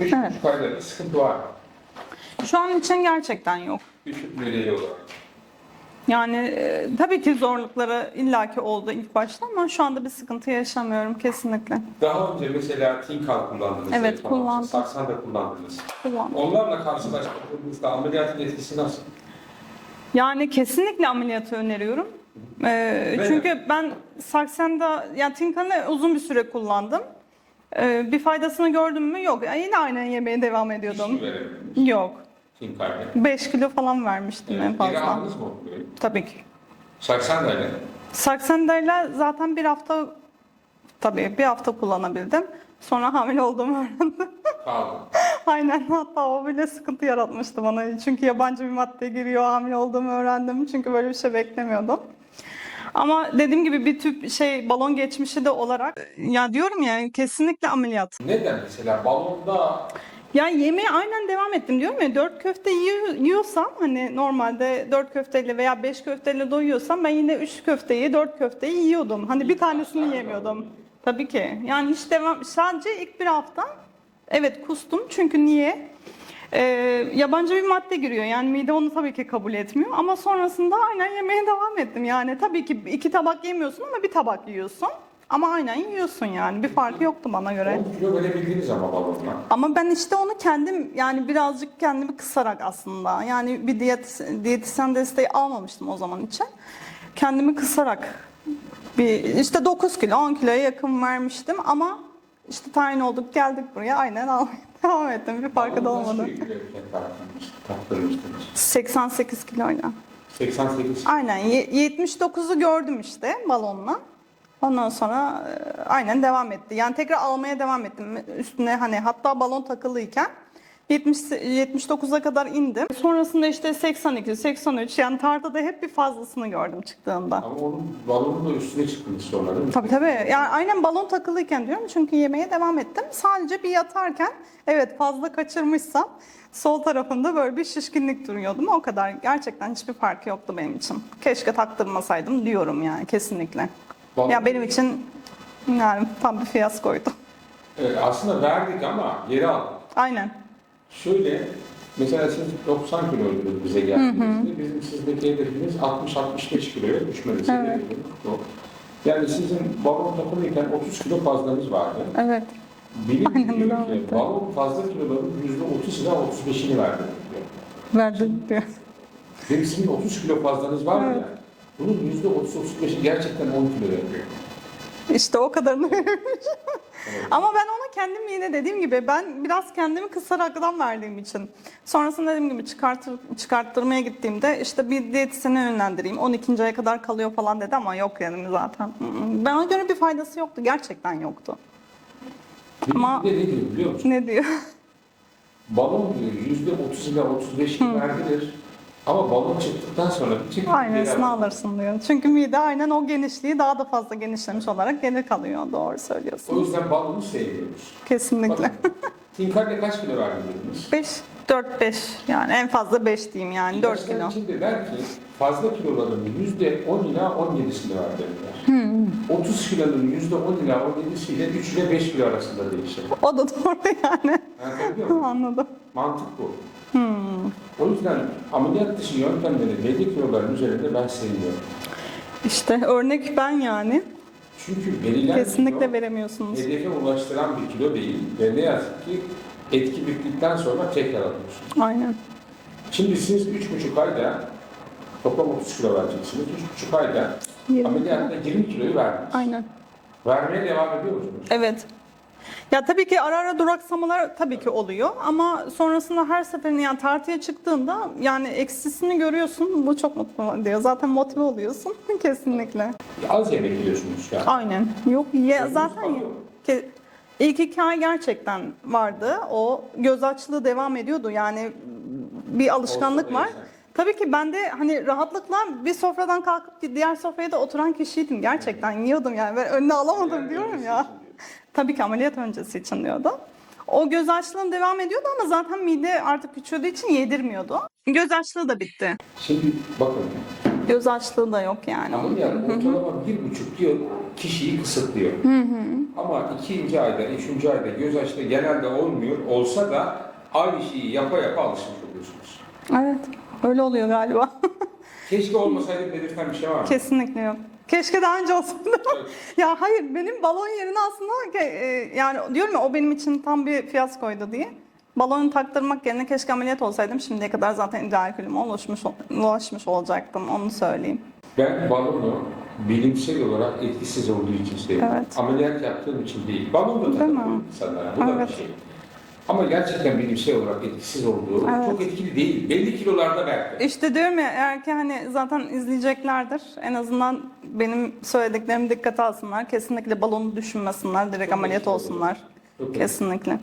Üç Evet. buçuk ayda bir sıkıntı var. Şu an için gerçekten yok. Düşük olarak. Yani e, tabii ki zorlukları illaki oldu ilk başta ama şu anda bir sıkıntı yaşamıyorum kesinlikle. Daha önce mesela Tinkal kullandınız. Evet, kullandım. Saksan da kullandınız. Kullandım. Onlarla karşılaştırdığınızda ameliyatın etkisi nasıl? Yani kesinlikle ameliyatı öneriyorum. Ee, Ve- çünkü ben Saksenda, yani Tinkan'ı uzun bir süre kullandım. Ee, bir faydasını gördüm mü? Yok. Yani yine aynen yemeye devam ediyordum. Hiç mi Yok. Tinkal'de? 5 kilo falan vermiştim en. Geri fazla. aldınız mı? Tabii ki. Saksan da öyle. Saksenda'yla zaten bir hafta tabii bir hafta kullanabildim. Sonra hamile olduğumu öğrendim. Kaldı. Aynen hatta o bile sıkıntı yaratmıştı bana. Çünkü yabancı bir madde giriyor hamile olduğumu öğrendim. Çünkü böyle bir şey beklemiyordum. Ama dediğim gibi bir tüp şey balon geçmişi de olarak ya diyorum ya kesinlikle ameliyat. Neden mesela balonda Ya yemeğe aynen devam ettim diyorum ya dört köfte yiyor- yiyorsam hani normalde dört köfteyle veya beş köfteyle doyuyorsam ben yine üç köfteyi dört köfteyi yiyordum. Hani bir tanesini yemiyordum. Tabii ki. Yani hiç devam sadece ilk bir hafta evet kustum çünkü niye? Ee, yabancı bir madde giriyor yani mide onu tabii ki kabul etmiyor ama sonrasında aynen yemeye devam ettim yani tabii ki iki tabak yemiyorsun ama bir tabak yiyorsun ama aynen yiyorsun yani bir farkı yoktu bana göre. 10 kilo verebildiniz ama balonla. Ama ben işte onu kendim yani birazcık kendimi kısarak aslında yani bir diyet diyetisyen desteği almamıştım o zaman için. Kendimi kısarak bir işte 9 kilo 10 kiloya yakın vermiştim ama işte tayin olduk geldik buraya aynen almaya devam ettim bir farkı da olmadı. nasıl kiloyken tartılmış- tarttırmıştınız? 88 kiloyla. 88. Aynen ye- 79'u gördüm işte balonla. Ondan sonra e, aynen devam etti. Yani tekrar almaya devam ettim. Üstüne hani hatta balon takılıyken 70 79'a kadar indim. Sonrasında işte 82, 83 yani tartıda hep bir fazlasını gördüm çıktığında. Ama onun balonun da üstüne çıktınız sonra değil mi? Tabii tabii. Yani aynen balon takılıyken diyorum çünkü yemeğe devam ettim. Sadece bir yatarken evet fazla kaçırmışsam sol tarafımda böyle bir şişkinlik duruyordum. O kadar. Gerçekten hiçbir farkı yoktu benim için. Keşke taktırmasaydım diyorum yani kesinlikle. Balon- Ya benim için yani tam bir fiyaskoydu. Ee, aslında verdik ama geri aldık. Aynen. Şöyle, mesela siz 90 kiloydunuz bize geldiğinizde. Bizim sizdeki hedefiniz 60-65 kiloya düşmeniz Evet. Yani sizin balon takılıyken 30 kilo fazlanız vardı. Evet. Bilim Aynen diyor ki balon fazla kiloların %30 ila 35'ini verdi diyor. Verdim diyor. Benim sizin 30 kilo fazlanız var Evet. ya, bunun %30-35'i gerçekten 10 kilo yapıyor. İşte o kadarını vermiş. Evet. Ama ben ona kendim yine dediğim gibi ben biraz kendimi kısaraktan verdiğim için. Sonrasında dediğim gibi çıkartır, çıkarttırmaya gittiğimde işte bir diyetisyene yönlendireyim. 12. aya kadar kalıyor falan dedi ama yok yani zaten. Bana göre bir faydası yoktu. Gerçekten yoktu. Bir Ama- ne diyor biliyor musun? Ne diyor? Balon diyor %30 ila 35 verilir. Ama balon çıktıktan sonra çekip Aynısını alırsın diyor. Çünkü mide aynen o genişliği daha da fazla genişlemiş olarak geri kalıyor. Doğru O söylüyorsun. yüzden balonu sevmiyoruz. Kesinlikle. Bakın, Tinker'de kaç kilo verdiniz? 5, 4, 5 yani en fazla 5 diyeyim yani 4 İlaçlar kilo. dediler ki fazla kiloların %10 ila 17'sini ver dediler. 30 kilonun %10 ila 17'si ile 3 ile 5 kilo arasında değişir. O da doğru yani. Muyum? Anladım. Mantık bu. O yüzden ameliyat dışı yöntemleri belli kiloların üzerinde ben sevmiyorum. İşte örnek ben yani. Çünkü verilen Kesinlikle kilo veremiyorsunuz. hedefe ulaştıran bir kilo değil ve ne yazık ki etki bittikten sonra tekrar alıyorsunuz. Aynen. Şimdi siz 3,5 ayda toplam 30 kilo vereceksiniz. 3,5 ayda 20 ameliyatta 20 kiloyu verdiniz. Aynen. Vermeye devam ediyor musunuz? Evet. Ya tabii ki ara ara duraksamalar tabii ki oluyor ama sonrasında her seferinde yani tartıya çıktığında yani eksisini görüyorsun. Bu çok mutlu ediyor. Zaten motive oluyorsun kesinlikle. Az yemek yiyorsunuz yani. Aynen. Yok Gözünüz zaten kalıyor. Ke- ilk iki ay gerçekten vardı. O göz açlığı devam ediyordu. Yani bir alışkanlık var. Tabii ki ben de hani rahatlıkla bir sofradan kalkıp diğer sofraya da oturan kişiydim. Gerçekten yiyordum yani. Ben önüne alamadım diyorum ya. Tabii ki ameliyat öncesi için diyordu. O göz açlığım devam ediyordu ama zaten mide artık küçüldüğü için yedirmiyordu. Göz açlığı da bitti. Şimdi bakın Göz açlığı da yok yani. Ameliyat ortalama bir buçuk yıl kişiyi kısıtlıyor. Ama ikinci ayda, üçüncü ayda göz açlığı genelde olmuyor. Olsa da aynı şeyi yapa yapa alışmış oluyorsunuz. Evet. Öyle oluyor galiba. Keşke olmasaydı belirten bir şey var mı? Kesinlikle yok. Keşke daha önce olsaydı. Evet. ya hayır benim balon yerine aslında e, yani diyorum ya o benim için tam bir fiyaskoydu diye. Balonu taktırmak yerine keşke ameliyat olsaydım şimdiye kadar zaten ideal kiloma ulaşmış, ulaşmış olacaktım onu söyleyeyim. Ben balonu bilimsel olarak etkisiz olduğu için seviyorum. Evet. Ameliyat yaptığım için değil. Balon da takılıyor insanlara. Bu da Evet. bir şey. Ama gerçekten bilimsel olarak etkisiz olduğu Evet. çok etkili değil. Belli kilolarda belki. İşte diyorum ya eğer ki hani zaten izleyeceklerdir. En azından benim söylediklerimi dikkate alsınlar. Kesinlikle balonu düşünmesinler. Direkt Çok ameliyat olsunlar. Çok. Kesinlikle.